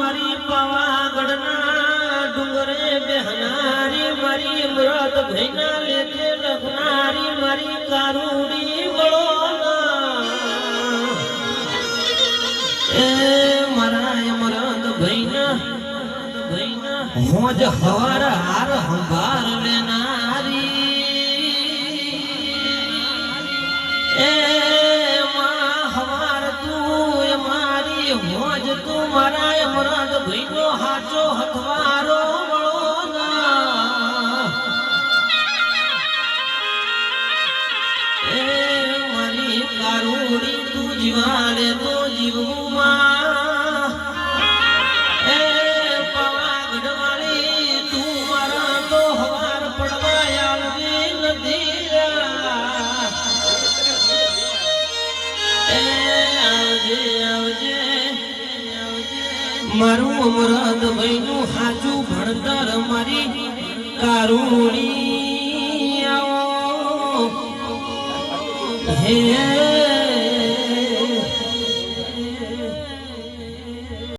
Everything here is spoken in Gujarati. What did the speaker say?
મારી પાવાગઢના ડુંગરે બેહનારી, મારી મૃત ભૈના લેખે લખનારી, મારી કારુડી વળોના. એ મારા મરદ ભૈના ભૈના હોજ હવાર હાર હંભાર લેનારી હાચો હથવારો મળો ના એ મારી તું જીવાડે તો જીવું માં એ પાવાગઢ વાળી તું મારા તો હવાર પડવા આવવી નથી આવજે આવજે મારું અમરદ ભાઈનું સાચું ભણતર મારી કારુણી હે